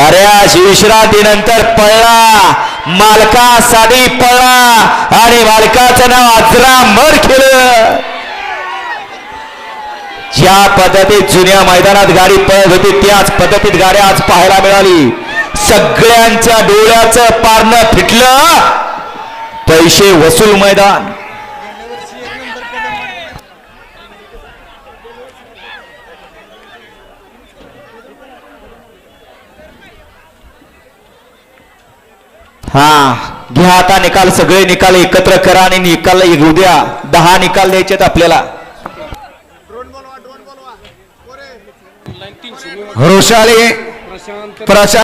बऱ्याच विश्रांतीनंतर पळला. मालकासाठी पळला. आणि मालकाचं नाव अजरामर केलं ज्या पद्धतीत जुन्या मैदानात गाडी पळत होती त्याच पद्धतीत गाड्या आज पाहायला मिळाली. सगळ्यांच्या डोळ्याचं पारणं फिटलं. पैसे वसूल मैदान. हा घ्या आता निकाल सगळे निकाल एकत्र करा आणि निकाल उद्या दहा निकाल द्यायचे आहेत आपल्याला वृषाली प्रशांत